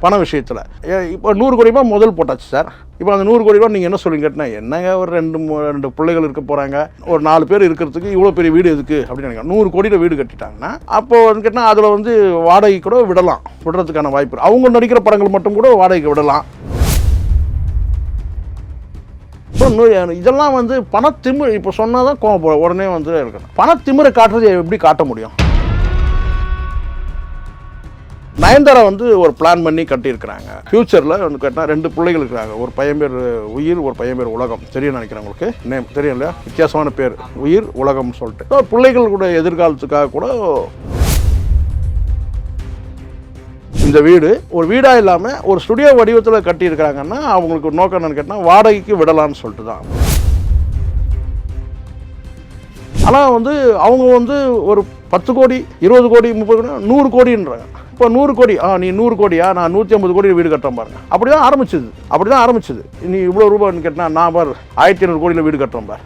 பண விஷயத்தில். இப்போ நூறு கோடி ரூபாய் முதல் போட்டாச்சு சார். இப்போ அந்த நூறு கோடி ரூபா நீங்கள் என்ன சொல்லி கேட்டினா என்னங்க ஒரு ரெண்டு மூ- ரெண்டு பிள்ளைகள் இருக்க போகிறாங்க ஒரு நாலு பேர் இருக்கிறதுக்கு இவ்வளோ பெரிய வீடு எதுக்கு? அப்படின்னு நினைக்கிறேன். நூறு கோடியில் வீடு கட்டிட்டாங்கன்னா அப்போ வந்து கேட்டால் அதில் வந்து வாடகை கூட விடலாம். விடுறதுக்கான வாய்ப்பு அவங்க நடிக்கிற படங்கள் மட்டும் கூட வாடகைக்கு விடலாம். இப்போ இதெல்லாம் வந்து பணத்திமிர் இப்போ சொன்னால் தான் கோவம் உடனே வந்து இருக்கணும். பணத்திமிரை காட்டுறது எப்படி காட்ட முடியும்? நயன்தாரா வந்து ஒரு பிளான் பண்ணி கட்டியிருக்கிறாங்க. ஃப்யூச்சரில் வந்து கேட்டால் ரெண்டு பிள்ளைகள் இருக்கிறாங்க. ஒரு பையன் பேர் உயிர் ஒரு பையன் பேர் உலகம். தெரியும் நினைக்கிறேன் உங்களுக்கு நேம் தெரியும் இல்லையா? வித்தியாசமான பேர். உயிர் உலகம்னு சொல்லிட்டு. பிள்ளைகள் கூட எதிர்காலத்துக்காக கூட இந்த வீடு ஒரு வீடாக இல்லாமல் ஒரு ஸ்டுடியோ வடிவத்தில் கட்டியிருக்கிறாங்கன்னா அவங்களுக்கு ஒரு நோக்கம் என்னன்னு கேட்டால் வாடகைக்கு விடலான்னு சொல்லிட்டு தான். ஆனால் வந்து அவங்க வந்து ஒரு பத்து கோடி இருபது கோடி முப்பது கோடி நூறு கோடின்றாங்க. இப்போ நூறு கோடி ஆ நீ நூறு கோடியா? நான் நூற்றி ஐம்பது கோடி வீடு கட்டுறேன் பாருங்க அப்படி தான் ஆரம்பிச்சது. அப்படி தான் ஆரம்பிச்சது. நீ இவ்வளோ ரூபான்னு கேட்டினா நான் பார் ஆயிரத்தி ஐநூறு கோடியில் வீடு கட்டுறேன் பார்.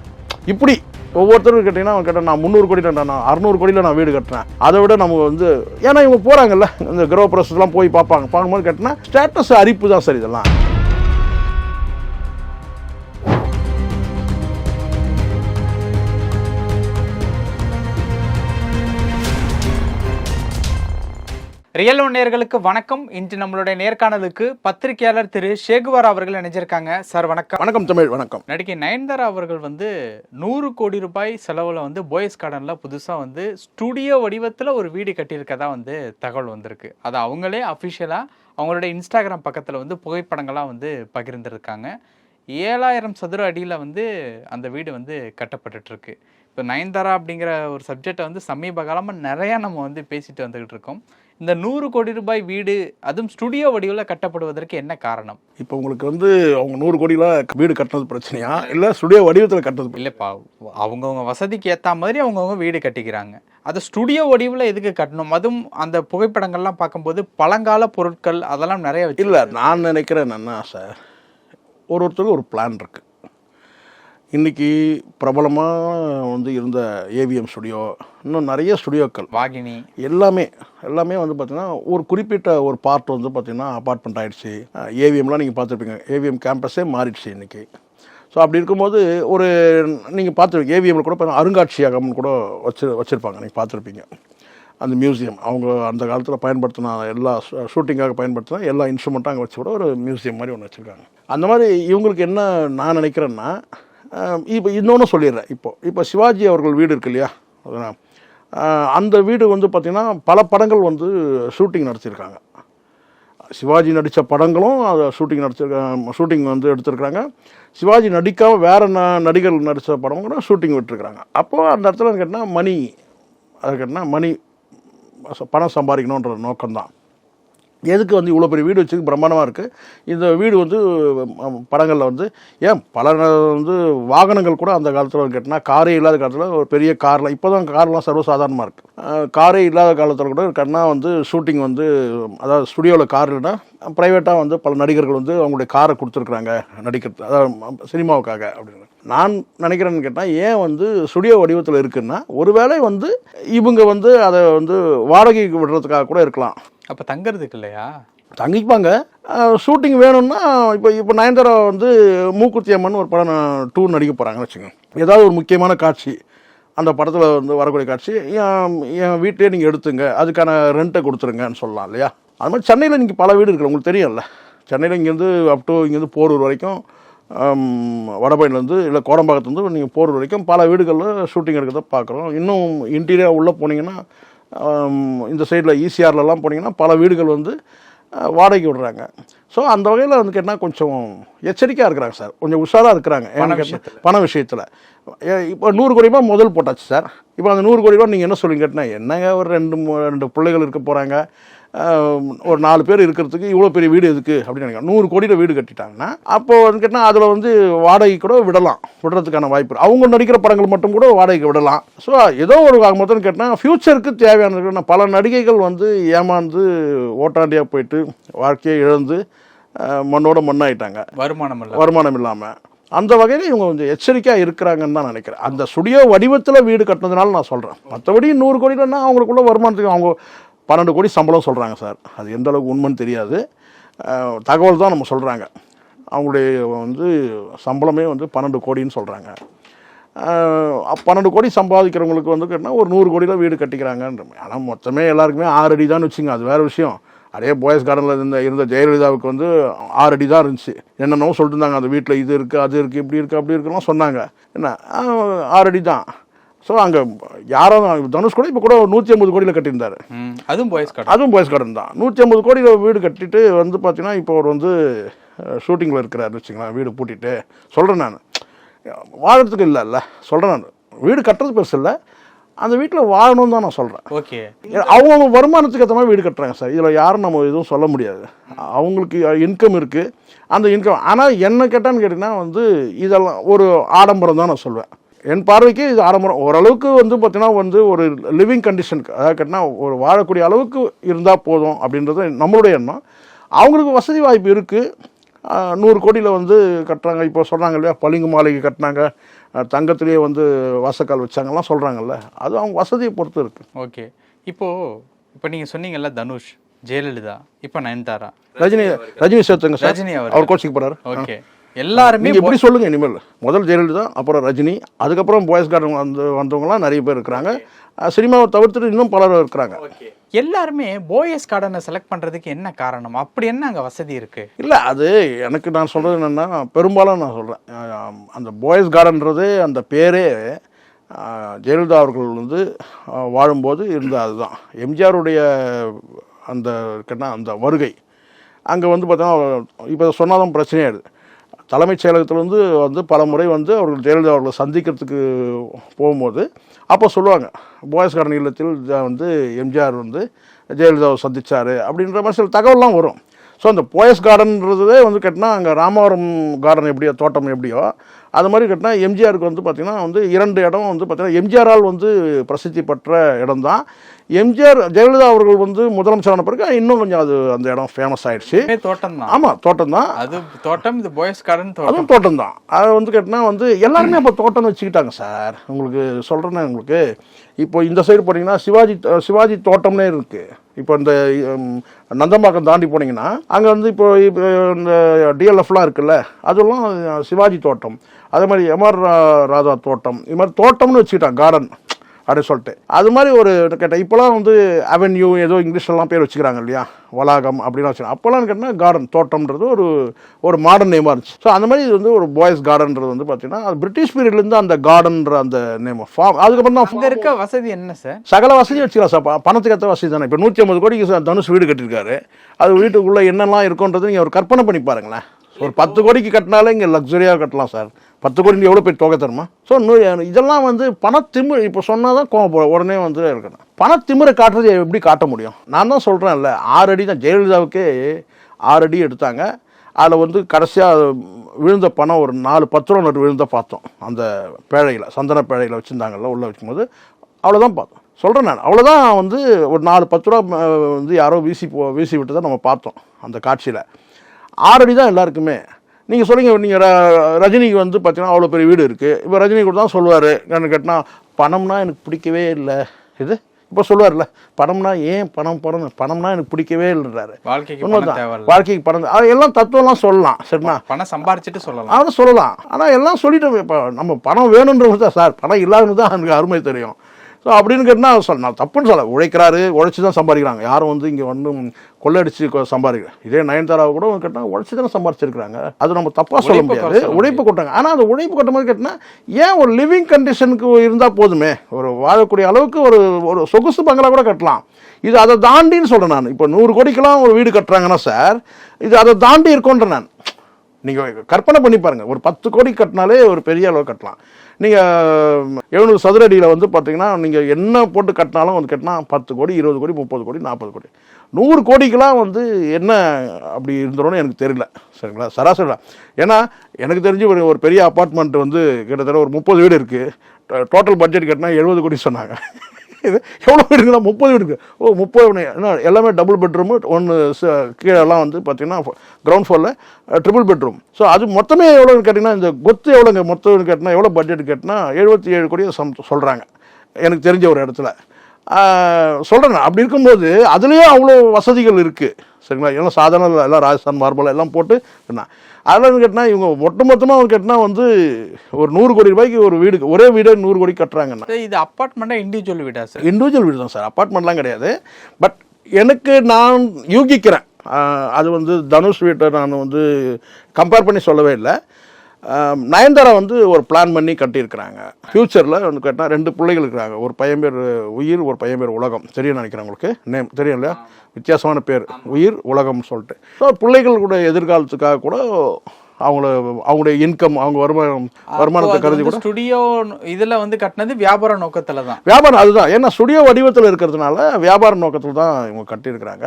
இப்படி ஒவ்வொருத்தரும் கேட்டிங்கன்னா அவன் கேட்டால் நான் முந்நூறு கோடி நான் அறுநூறு கோடியில் நான் வீடு கட்டுறேன். அதை விட நம்ம வந்து ஏன்னா இவங்க போகிறாங்கல்ல இந்த கிரோ ப்ரொசஸ்லாம் போய் பார்ப்பாங்க. பார்க்கும்போது கேட்டினா ஸ்டேட்டஸ் அரிப்பு தான் சார் இதெல்லாம். ரியல் ஒன் நேயர்களுக்கு வணக்கம். இன்று நம்மளுடைய நேர்காணலுக்கு பத்திரிகையாளர் திரு ஷேகுவார் அவர்கள் இணைஞ்சிருக்காங்க. சார் வணக்கம். வணக்கம் தமிழ் வணக்கம். நடிகை நயன்தாரா அவர்கள் வந்து நூறு கோடி ரூபாய் செலவில் வந்து போயஸ் கார்டன்ல புதுசாக வந்து ஸ்டுடியோ வடிவத்தில் ஒரு வீடு கட்டியிருக்கதா வந்து தகவல் வந்திருக்கு. அது அவங்களே அஃபிஷியலாக அவங்களுடைய இன்ஸ்டாகிராம் பக்கத்தில் வந்து புகைப்படங்களாக வந்து பகிர்ந்திருக்காங்க. ஏழாயிரம் சதுர அடியில் வந்து அந்த வீடு வந்து கட்டப்பட்டுட்டு இருக்கு இப்போ நயன்தாரா அப்படிங்கிற ஒரு சப்ஜெக்டை வந்து சமீப காலமாக நிறையா நம்ம வந்து பேசிட்டு வந்துகிட்டு இருக்கோம். இந்த நூறு கோடி ரூபாய் வீடு அதுவும் ஸ்டுடியோ வடிவில் கட்டப்படுவதற்கு என்ன காரணம்? இப்போ உங்களுக்கு வந்து அவங்க நூறு கோடியில் வீடு கட்டினது பிரச்சனையா? இல்லை ஸ்டுடியோ வடிவத்தில் கட்டுறது இல்லைப்பா அவங்கவுங்க வசதிக்கு ஏற்ற மாதிரி அவங்கவுங்க வீடு கட்டிக்கிறாங்க. அது ஸ்டுடியோ வடிவில் எதுக்கு கட்டணும்? அதுவும் அந்த புகைப்படங்கள்லாம் பார்க்கும்போது பழங்கால பொருட்கள் அதெல்லாம் நிறைய இல்லை நான் நினைக்கிறேன் என்னன்னா சார் ஒரு ஒருத்தருக்கு ஒரு பிளான் இருக்கு. இன்னைக்கு பிரபலமாக வந்து இருந்த ஏவிஎம் ஸ்டுடியோ இன்னும் நிறைய ஸ்டுடியோக்கள் வாகினி. எல்லாமே எல்லாமே வந்து பார்த்தீங்கன்னா ஒரு குறிப்பிட்ட ஒரு பார்ட் வந்து பார்த்தீங்கன்னா அப்பார்ட்மெண்ட் ஆயிடுச்சு. ஏவிஎம்லாம் நீங்கள் பார்த்துருப்பீங்க. ஏவிஎம் கேம்பஸே மாறிடுச்சு இன்னைக்கு. ஸோ அப்படி இருக்கும்போது ஒரு நீங்கள் பார்த்துருப்பீங்க ஏவிஎம்ல கூட பார்த்தீங்கன்னா அருங்காட்சியகம்னு கூட வச்சு வச்சுருப்பாங்க. நீங்கள் பார்த்துருப்பீங்க. அந்த மியூசியம் அவங்க அந்த காலத்தில் பயன்படுத்தின எல்லா ஷூட்டிங்காக பயன்படுத்தின எல்லா இன்ஸ்ட்ருமெண்ட்டும் அங்கே வச்சு கூட ஒரு மியூசியம் மாதிரி ஒன்று வச்சுருக்காங்க. அந்த மாதிரி இவங்களுக்கு என்ன நான் நினைக்கிறேன்னா இப்போ இன்னொன்று சொல்லிடுறேன். இப்போ இப்போ சிவாஜி அவர்கள் வீடு இருக்கு இல்லையா? அதுதான். அந்த வீடு வந்து பார்த்திங்கன்னா பல படங்கள் வந்து ஷூட்டிங் நடத்தியிருக்காங்க. சிவாஜி நடித்த படங்களும் அதை ஷூட்டிங் நடிச்சிருக்காங்க ஷூட்டிங் வந்து எடுத்திருக்கிறாங்க. சிவாஜி நடிக்காமல் வேறு ந நடிகர்கள் நடித்த படம் கூட ஷூட்டிங் விட்டுருக்குறாங்க. அப்போது அந்த இடத்துல கேட்டால் மணி அது கேட்டால் மணி பணம் சம்பாதிக்கணுன்ற நோக்கம்தான். எதுக்கு வந்து இவ்வளோ பெரிய வீடு வச்சுருக்கு? பிரம்மாண்டமாக இருக்குது இந்த வீடு வந்து படங்களில் வந்து ஏன் பல வந்து வாகனங்கள் கூட அந்த காலத்தில் கேட்டினா காரே இல்லாத காலத்தில் ஒரு பெரிய காரில் இப்போ தான் கார்லாம் சர்வசாதாரணமாக இருக்குது காரே இல்லாத காலத்தில் கூட கண்ணா வந்து ஷூட்டிங் வந்து அதாவது ஸ்டுடியோவில் கார் இல்லைன்னா ப்ரைவேட்டாக வந்து பல நடிகர்கள் வந்து அவங்களுடைய காரை கொடுத்துருக்குறாங்க நடிக்கிறது அதாவது சினிமாவுக்காக அப்படின்னு. நான் நினைக்கிறேன்னு கேட்டால் ஏன் வந்து ஸ்டுடியோ வடிவத்தில் இருக்குன்னா ஒருவேளை வந்து இவங்க வந்து அதை வந்து வாடகைக்கு விடுறதுக்காக கூட இருக்கலாம். அப்போ தங்குறதுக்கு இல்லையா? தங்கிப்பாங்க. ஷூட்டிங் வேணும்னா இப்போ இப்போ நயன்தாரா வந்து மூக்குத்தி அம்மன் ஒரு படம் டூர் நடிக்க போகிறாங்கன்னு வச்சுக்கோங்க. ஏதாவது ஒரு முக்கியமான காட்சி அந்த படத்தில் வந்து வரக்கூடிய காட்சி என் என் வீட்டிலே நீங்கள் எடுத்துங்க அதுக்கான ரெண்ட்டை கொடுத்துருங்கன்னு சொல்லலாம் இல்லையா? அது மாதிரி சென்னையில் நீங்கள் பல வீடு இருக்குது உங்களுக்கு தெரியும்ல. சென்னையில் இங்கேருந்து அப் டு இங்கேருந்து போரூர் வரைக்கும் வடபழனிலேருந்து இல்லை கோடம்பாக்கத்துலேருந்து நீங்கள் போரூர் வரைக்கும் பல வீடுகளில் ஷூட்டிங் எடுக்கிறத பார்க்குறோம். இன்னும் இன்டீரியர் உள்ளே போனீங்கன்னா இந்த சைடில் ஈசிஆர்லலாம் போனீங்கன்னா பல வீடுகள் வந்து வாடகைக்கு விடுறாங்க. ஸோ அந்த வகையில் வந்து கேட்டால் கொஞ்சம் எச்சரிக்கையாக இருக்கிறாங்க சார் கொஞ்சம் உஷாராக இருக்கிறாங்க. பண விஷயத்தில். இப்போ நூறு கோடி ரூபாய் முதல் போட்டாச்சு சார் இப்போ அந்த நூறு கோடி ரூபாய் நீங்கள் என்ன சொல்லுங்க கேட்டினா என்னங்க ஒரு ரெண்டு ரெண்டு பிள்ளைகள் இருக்க போகிறாங்க ஒரு நாலு பேர் இருக்கிறதுக்கு இவ்வளோ பெரிய வீடு எதுக்கு அப்படின்னு நினைக்கிறேன். நூறு கோடியில் வீடு கட்டிட்டாங்கன்னா அப்போ வந்து கேட்டால் அதில் வந்து வாடகை கூட விடலாம் விடுறதுக்கான வாய்ப்பு. அவங்க நடிக்கிற படங்கள் மட்டும் கூட வாடகைக்கு விடலாம். ஸோ ஏதோ ஒரு மொத்தம் கேட்டால் ஃப்யூச்சருக்கு தேவையானது. பல நடிகைகள் வந்து ஏமாந்து ஓட்டாண்டியாக போயிட்டு வாழ்க்கையை இழந்து மண்ணோட மண்ணாயிட்டாங்க. வருமானம் இல்லை வருமானம் இல்லாமல் அந்த வகையில் இவங்க கொஞ்சம் எச்சரிக்கையாக இருக்கிறாங்கன்னு தான் நினைக்கிறேன். அந்த ஸ்டுடியோ வடிவத்தில் வீடு கட்டினதுனால நான் சொல்கிறேன் மற்றபடி நூறு கோடியிலன்னா அவங்களுக்குள்ள வருமானத்துக்கு அவங்க பன்னெண்டு கோடி சம்பளம் சொல்கிறாங்க சார். அது எந்த அளவுக்கு உண்மைன்னு தெரியாது. தகவல் தான் நம்ம சொல்கிறாங்க அவங்களுடைய வந்து சம்பளமே வந்து பன்னெண்டு கோடின்னு சொல்கிறாங்க பன்னெண்டு கோடி சம்பாதிக்கிறவங்களுக்கு வந்து கேட்டால் ஒரு நூறு கோடியில் வீடு கட்டிக்கிறாங்கன்ற ஆனால் மொத்தமே எல்லாருக்குமே ஆறு அடி தான் வச்சுங்க. அது வேறு விஷயம். அதே பாய்ஸ் கார்டனில் இருந்த இருந்த ஜெயலலிதாவுக்கு வந்து ஆறு அடி தான் இருந்துச்சு. என்னென்னவோ சொல்லிட்டு இருந்தாங்க. அந்த வீட்டில் இது இருக்குது அது இருக்குது இப்படி இருக்குது அப்படி இருக்குலாம் சொன்னாங்க. என்ன? ஆறு அடி தான். ஸோ அங்கே யாரும் தனுஷ் கூட இப்போ கூட நூற்றி ஐம்பது கோடியில் கட்டியிருந்தாரு. அதுவும் பாய்ஸ் கார்டன் அதுவும் பாய்ஸ் கார்டன் தான். நூற்றி ஐம்பது கோடியில் வீடு கட்டிட்டு வந்து பார்த்தீங்கன்னா இப்போ அவர் வந்து ஷூட்டிங்கில் இருக்கிறாரு வச்சுங்களேன் வீடு பூட்டிட்டு. சொல்கிறேன் நான். வாழறதுக்கு இல்லைல்ல சொல்கிறேன் நான். வீடு கட்டுறது பெருசு இல்லை. அந்த வீட்டில் வாழணும்னு தான் நான் சொல்கிறேன் ஓகே. அவங்கவுங்க வருமானத்துக்கு ஏற்ற மாதிரி வீடு கட்டுறாங்க சார். இதில் யாரும் நம்ம எதுவும் சொல்ல முடியாது. அவங்களுக்கு இன்கம் இருக்குது அந்த இன்கம் ஆனால் என்ன கேட்டான்னு கேட்டிங்கன்னா வந்து இதெல்லாம் ஒரு ஆடம்பரம் தான் நான் சொல்வேன். என் பார்வைக்கு இது ஆடம்பரம். ஓரளவுக்கு வந்து பார்த்தீங்கன்னா வந்து ஒரு லிவிங் கண்டிஷனுக்கு அதாவது கேட்டினா ஒரு வாழக்கூடிய அளவுக்கு இருந்தால் போதும் அப்படின்றது நம்மளுடைய எண்ணம். அவங்களுக்கு வசதி வாய்ப்பு இருக்குது நூறு கோடியில் வந்து கட்டுறாங்க. இப்போ சொல்கிறாங்க இல்லையா பளிங்கு மாளிகை கட்டினாங்க. தங்கத்திலேயே வந்து வாசக்கால் வச்சாங்கலாம் சொல்கிறாங்கல்ல அது அவங்க வசதியை பொறுத்து இருக்குது ஓகே. இப்போ இப்போ நீங்க சொன்னீங்கல்ல தனுஷ் ஜெயலலிதா இப்போ நயன்தாரா. ரஜினி ரஜினி சேர்த்துங்க சார். ரஜினி அவர் கோச்சிக்கு போறாரு. ஓகே. எல்லாருமே இப்படி சொல்லுங்க இனிமேல்? முதல் ஜெயலலிதா அப்புறம் ரஜினி அதுக்கப்புறம் பாய்ஸ் கார்டன் வந்து வந்தவங்கலாம் நிறைய பேர் இருக்கிறாங்க. சினிமாவை தவிர்த்துட்டு இன்னும் பலர் இருக்கிறாங்க. எல்லாருமே போயஸ் கார்டனை செலக்ட் பண்றதுக்கு என்ன காரணம்? அப்படி என்ன அங்க வசதி இருக்கு? இல்லை அது எனக்கு நான் சொல்கிறது என்னென்னா பெரும்பாலும் நான் சொல்கிறேன் அந்த பாய்ஸ் கார்டன்றது அந்த பேரே ஜெயலலிதா அவர்கள் வந்து வாழும்போது இருந்த அதுதான். எம்ஜிஆருடைய அந்த கேட்டா அந்த வருகை. அங்கே வந்து பார்த்தோன்னா இப்போ சொன்னாதான் பிரச்சனையாயிடுது தலைமைச் செயலகத்தில் வந்து வந்து பல முறை வந்து அவர்கள் ஜெயலலிதா அவர்களை சந்திக்கிறதுக்கு போகும்போது அப்போ சொல்லுவாங்க போயஸ் கார்டன் இல்லத்தில் வந்து எம்ஜிஆர் வந்து ஜெயலலிதாவை சந்தித்தார் அப்படின்ற மாதிரி சில தகவல்லாம் வரும். ஸோ அந்த போயஸ் கார்டன்றதே வந்து கேட்டினா அங்கே ராமவரம் கார்டன் எப்படியோ தோட்டம் எப்படியோ அது மாதிரி கேட்டினா எம்ஜிஆருக்கு வந்து பார்த்திங்கன்னா வந்து இரண்டு இடம் வந்து பார்த்திங்கன்னா எம்ஜிஆரால் வந்து பிரசித்தி பெற்ற இடம் தான் எம்ஜிஆர் ஜெயலலிதா அவர்கள் வந்து முதலமைச்சரான பிறகு இன்னும் கொஞ்சம் அது அந்த இடம் ஃபேமஸ் ஆயிடுச்சு. தோட்டம் தான் ஆமாம் தோட்டம் தான் அது தோட்டம் இது போயஸ் கார்டன் தோட்டம். அதுவும் தோட்டம் தான் அது வந்து கேட்டினா வந்து எல்லாருமே அப்போ தோட்டம்னு வச்சுக்கிட்டாங்க சார். உங்களுக்கு சொல்கிறேன்னா உங்களுக்கு. இப்போ இந்த சைடு போனீங்கன்னா சிவாஜி சிவாஜி தோட்டம்னே இருக்குது இப்போ இந்த நந்தம்பாக்கம் தாண்டி போனீங்கன்னா அங்கே வந்து இப்போ இப்போ இந்த டிஎல்எஃப்லாம் இருக்குல்ல அதெல்லாம் சிவாஜி தோட்டம். அதே மாதிரி எம்ஆர் ராதா தோட்டம். இது மாதிரி தோட்டம்னு வச்சுக்கிட்டாங்க கார்டன் அப்படின்னு சொல்லிட்டு. அது மாதிரி ஒரு கேட்டேன் இப்போலாம் வந்து அவென்யூ ஏதோ இங்கிலீஷ்லாம் பேர் வச்சுக்கிறாங்க இல்லையா? வளாகம் அப்படின்னு வச்சுருக்காங்க அப்போலாம் கேட்டால் கார்டன் தோட்டம்ன்றது ஒரு ஒரு மாடர்ன் நேமாக இருந்துச்சு. ஸோ அந்த மாதிரி இது வந்து ஒரு பாய்ஸ் கார்டன்றது வந்து பார்த்தீங்கன்னா அது பிரிட்டிஷ் பீரியட்லேருந்து அந்த கார்டன்ற அந்த நேம் ஃபார்ம் அதுக்கப்புறம் தான் இருக்க வசதி என்ன சார் சகல வசதி வச்சுக்கலாம் சார் பணத்துக்கு ஏற்ற வசதி தானே. இப்போ நூற்றி ஐம்பது கோடிக்கு சார் தனுஷ் வீடு கட்டியிருக்காரு. அது வீட்டுக்குள்ளே என்னெல்லாம் இருக்குன்றது நீங்கள் ஒரு கற்பனை பண்ணி பாருங்களேன். ஒரு பத்து கோடிக்கு கட்டினாலே இங்கே லக்ஸரியாக கட்டலாம் சார் பத்து கோடிக்கு எவ்வளோ பேர் தொகை தருமா? ஸோ இதெல்லாம் வந்து பணத்திமிர் இப்போ சொன்னால் தான் கோவம் உடனே வந்து இருக்கணும். பணத்திமிரை காட்டுறது எப்படி காட்ட முடியும்? நான் தான் சொல்கிறேன்ல ஆறு அடி தான் ஜெயலலிதாவுக்கே ஆறு அடி எடுத்தாங்க. அதில் வந்து கடைசியாக விழுந்த பணம் ஒரு நாலு பத்து ரூபா நோட்டு விழுந்த பார்த்தோம். அந்த பேழையில் சந்தன பேழையில் வச்சுருந்தாங்கல்ல உள்ளே வைக்கும்போது அவ்வளோதான் பார்த்தோம். சொல்கிறேன் நான் அவ்வளோதான் வந்து ஒரு நாலு பத்து ரூபா வந்து யாரோ வீசி போ வீசி விட்டு தான் நம்ம பார்த்தோம் அந்த காட்சியில். ஆறடி தான் எல்லாருக்குமே. நீங்கள் சொல்லுங்க நீங்கள் ரஜினிக்கு வந்து பார்த்தீங்கன்னா அவ்வளோ பெரிய வீடு இருக்குது இப்போ ரஜினி கூட தான் சொல்லுவார் நான் கேட்டினா பணம்னா எனக்கு பிடிக்கவே இல்லை. இது? இப்போ சொல்லுவார்ல பணம்னா ஏன் பணம் பணம் பணம்னா எனக்கு பிடிக்கவே இல்லைன்றாரு. உண்மைதான். வாழ்க்கைக்கு பணம் அது எல்லாம் தத்துவம்லாம் சொல்லலாம் சரிண்ணா. பணம் சம்பாரிச்சிட்டு சொல்லலாம். அதை சொல்லலாம். ஆனால் எல்லாம் சொல்லிட்டு இப்போ நம்ம பணம் வேணுன்றது தான் சார். பணம் இல்லாதது தான் எனக்கு அருமை தெரியும். ஸோ அப்படின்னு கேட்டால் சொல் நான் தப்புன்னு சொல்ல உழைக்கிறாரு உழைச்சி தான் சம்பாதிக்கிறாங்க. யாரும் வந்து இங்கே வந்து கொள்ளடிச்சு சம்பாதிக்கல. இதே நயன்தாராவை கூட கேட்டால் உழைச்சி தானே சம்பாதிச்சிருக்கிறாங்க. அது நம்ம தப்பாக சொல்ல முடியாது. உழைப்பு கொட்டாங்க ஆனால் அந்த உழைப்பு கொட்டும் போது கேட்டினா ஏன் ஒரு லிவிங் கண்டிஷனுக்கு இருந்தால் போதுமே? ஒரு வாழக்கூடிய அளவுக்கு ஒரு ஒரு சொகுசு பங்களா கூட கட்டலாம். இது அதை தாண்டின்னு சொல்கிறேன் நான். இப்போ நூறு கோடிக்கெல்லாம் ஒரு வீடு கட்டுறாங்கன்னா சார் இது அதை தாண்டி இருக்கும்ன்ற நான். நீங்கள் கற்பனை பண்ணி பாருங்கள் ஒரு பத்து கோடி கட்டினாலே ஒரு பெரிய அளவு கட்டலாம். நீங்கள் எழுநூறு சதுர அடியில் வந்து பார்த்தீங்கன்னா நீங்கள் என்ன போட்டு கட்டினாலும் வந்து கட்டினா பத்து கோடி இருபது கோடி முப்பது கோடி நாற்பது கோடி. நூறு கோடிக்கெலாம் வந்து என்ன அப்படி இருந்துரும்னு எனக்கு தெரியல. சரிங்களா? சராசரி ஏன்னா எனக்கு தெரிஞ்சு ஒரு ஒரு பெரிய அப்பார்ட்மெண்ட் வந்து கிட்டத்தட்ட ஒரு முப்பது வீடு இருக்குது டோட்டல் பட்ஜெட் கட்டினா எழுபது கோடி சொன்னாங்க. எவ்வளோ வீடுங்களா முப்பது வீடு ஓ முப்பது என்ன எல்லாமே டபுள் பெட்ரூமு ஒன்று கீழெல்லாம் வந்து பார்த்தீங்கன்னா கிரவுண்ட் ஃப்ளோரில் ட்ரிபிள் பெட்ரூம் ஸோ அது மொத்தமே எவ்வளோன்னு கேட்டிங்கன்னா இந்த கொத்து எவ்வளோங்க மொத்தம் கேட்டினா எவ்வளோ பட்ஜெட் கேட்டினா எழுபத்தி ஏழு கோடி சம் சொல்கிறாங்க எனக்கு தெரிஞ்ச ஒரு இடத்துல. சொல்கிறேன் அப்படி இருக்கும்போது அதுலேயும் அவ்வளோ வசதிகள் இருக்குது சரிங்களா? எல்லாம் சாதாரண எல்லாம் ராஜஸ்தான் மார்பல் எல்லாம் போட்டு என்ன அதில் வந்து கேட்டால் இவங்க ஒட்டுமொத்தமாக கேட்டால் வந்து ஒரு நூறு கோடி ரூபாய்க்கு ஒரு வீடு ஒரே வீடு நூறு கோடி கட்டுறாங்கண்ணா சார், இது அப்பார்ட்மெண்ட்டா இண்டிவிஜுவல் வீடா சார் இண்டிவிஜுவல் வீடு தான் சார் அப்பார்ட்மெண்ட்லாம் கிடையாது. பட் எனக்கு நான் யூகிக்கிறேன். அது வந்து தனுஷ் வீட்டை நான் வந்து கம்பேர் பண்ணி சொல்லவே இல்லை. நயன்தாரா வந்து ஒரு பிளான் பண்ணி கட்டியிருக்கிறாங்க. ஃப்யூச்சரில் வந்து கேட்டால் ரெண்டு பிள்ளைகள் இருக்கிறாங்க. ஒரு பையன் பேர் உயிர் ஒரு பையன் பேர் உலகம். தெரியும் நினைக்கிறேன் உங்களுக்கு? நேம் தெரியும் இல்லையா? வித்தியாசமான பேர். உயிர் உலகம்னு சொல்லிட்டு. ஸோ பிள்ளைகளுடைய எதிர்காலத்துக்காக கூட அவங்கள அவங்களுடைய இன்கம் அவங்க வருமானம் வருமானத்தை கருதி கூட ஸ்டுடியோ இதுல வந்து கட்டினது வியாபார நோக்கத்துல தான். வியாபாரம் அதுதான். ஏன்னா ஸ்டுடியோ வடிவத்தில் இருக்கிறதுனால வியாபார நோக்கத்தில் தான் இவங்க கட்டியிருக்கிறாங்க.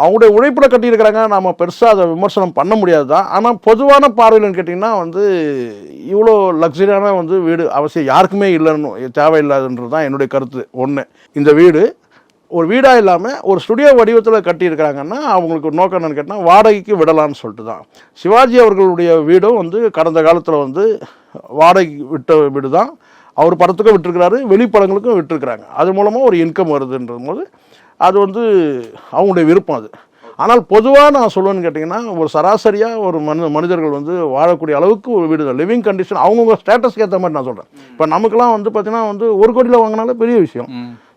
அவங்களுடைய உழைப்பில் கட்டியிருக்கிறாங்க. நாம் பெருசாக அதை விமர்சனம் பண்ண முடியாது தான் ஆனால் பொதுவான பார்வையில்னு கேட்டிங்கன்னா வந்து இவ்வளோ லக்ஸரியான வந்து வீடு அவசியம் யாருக்குமே இல்லைன்னு தேவையில்லாதுன்றது தான் என்னுடைய கருத்து. ஒன்று இந்த வீடு ஒரு வீடாக இல்லாமல் ஒரு ஸ்டுடியோ வடிவத்தில் கட்டியிருக்கிறாங்கன்னா அவங்களுக்கு நோக்கம் என்னன்னு கேட்டால் வாடகைக்கு விடலான்னு சொல்லிட்டு தான் சிவாஜி அவர்களுடைய வீடும் வந்து கடந்த காலத்தில் வந்து வாடகைக்கு விட்ட வீடு தான் அவர் படத்துக்கும் விட்டுருக்கிறாரு வெளிப்படங்களுக்கும் விட்டுருக்குறாங்க. அது மூலமாக ஒரு இன்கம் வருதுன்றது போது அது வந்து அவங்களுடைய விருப்பம் அது. ஆனால் பொதுவாக நான் சொல்லுவேன்னு கேட்டிங்கன்னா ஒரு சராசரியாக ஒரு மனு மனிதர்கள் வந்து வாழக்கூடிய அளவுக்கு ஒரு வீடு லிவிங் கண்டிஷன் அவங்கவுங்க ஸ்டேட்டஸ்க்கு ஏற்ற மாதிரி நான் சொல்கிறேன் இப்போ நமக்குலாம் வந்து பார்த்திங்கன்னா வந்து ஒரு கோடியில் வாங்கினாலே பெரிய விஷயம்.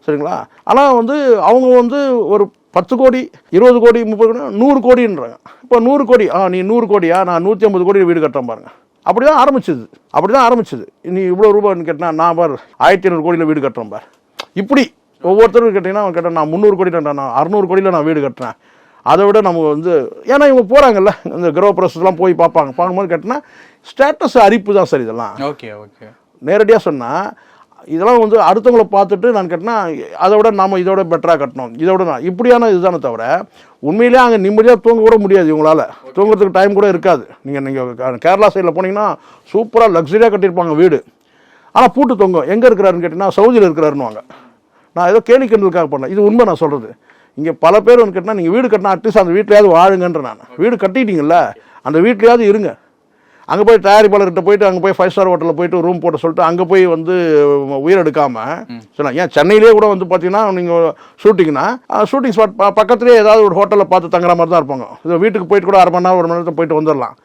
சரிங்களா? ஆனால் வந்து அவங்க வந்து ஒரு பத்து கோடி இருபது கோடி முப்பது கோடி நூறு கோடின்றாங்க. இப்போ நூறு கோடி ஆ நீ நூறு கோடியா? நான் நூற்றி ஐம்பது கோடி வீடு கட்டுறேன் பாருங்க. அப்படி தான் ஆரம்பிச்சது. அப்படி தான் ஆரம்பிச்சது. நீ இவ்வளோ ரூபான்னு கேட்டினா நான் பார் ஆயிரத்தி ஐநூறு கோடியில் வீடு கட்டுறேன் பார். இப்படி ஒவ்வொருத்தரும் கேட்டிங்கன்னா அவன் கேட்டால் நான் முந்நூறு கோடி நான் அறநூறு கோடியில் நான் வீடு கட்டுறேன். அதை விட நம்ம வந்து ஏன்னா இவங்க போகிறாங்கல்ல இந்த கிரோ பிரஸ்லாம் போய் பார்ப்பாங்க. பார்க்கும்போது கேட்டினா ஸ்டேட்டஸ் அரிப்பு தான் சார் இதெல்லாம். Okay okay. நேரடியாக சொன்னால் இதெல்லாம் வந்து அடுத்தவங்கள பார்த்துட்டு நான் கட்டினா அதை விட நாம் இதோட பெட்டராக கட்டணும். இதை விட நான் இப்படியான இதுதானே தவிர உண்மையிலேயே அங்கே நிம்மதியாக தூங்க கூட முடியாது இவங்களால. தூங்குறதுக்கு டைம் கூட இருக்காது. நீங்கள் நீங்கள் கேரளா சைடில் போனீங்கன்னா சூப்பராக லக்ஸரியாக கட்டியிருப்பாங்க வீடு. ஆனால் பூட்டு தொங்கும். எங்கே இருக்கிறாருன்னு கேட்டிங்கன்னா சவுதியில் இருக்கிறாருன்னுவாங்க. நான் ஏதோ கேலி கிண்டலுக்காக பண்ணேன். இது உண்மை நான் சொல்கிறது இங்கே பல பேர் வந்து கேட்டால் நீங்கள் வீடு கட்டினா அட்லீஸ்ட் அந்த வீட்லையாவது வாழுங்கன்ற நான். வீடு கட்டிட்டீங்கல்ல அந்த வீட்லையாவது இருங்க. அங்கே போய் தயாரிப்பாளர்கிட்ட போயிட்டு அங்கே போய் ஃபைவ் ஸ்டார் ஹோட்டலில் போயிட்டு ரூம் போட சொல்லிட்டு அங்கே போய் வந்து உயிர் எடுக்காமல் சொல்லலாம் ஏன் சென்னையிலேயே கூட வந்து பார்த்தீங்கன்னா நீங்கள் ஷூட்டிங்னா ஷூட்டிங் ஸ்பாட் பக்கத்துலேயே ஏதாவது ஒரு ஹோட்டலில் பார்த்து தங்குற மாதிரி தான் இருப்பாங்க. இது வீட்டுக்கு போயிட்டு கூட அரை மணி நேரம் ஒரு மணி நேரத்தில் போயிட்டு வந்துடலாம்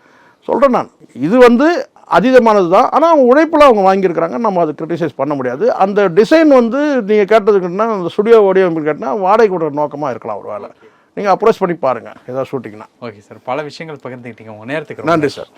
சொல்கிறேன் நான். இது வந்து அதீதமானது தான் ஆனால் அவங்க உழைப்பில் அவங்க வாங்கியிருக்கிறாங்க. நம்ம அதை கிரிட்டிசைஸ் பண்ண முடியாது. அந்த டிசைன் வந்து நீங்கள் கேட்டதுக்குன்னா அந்த ஸ்டுடியோ வடிவமைப்பு கேட்டால் வாடகை கூட நோக்கமாக இருக்கலாம் ஒரு வேலை நீங்கள் அப்ரோச் பண்ணி பாருங்கள் ஏதாவது ஷூட்டிங்னா ஓகே சார் பல விஷயங்கள் பகிர்ந்துக்கிட்டீங்க உங்க நேரத்துக்கு நன்றி சார்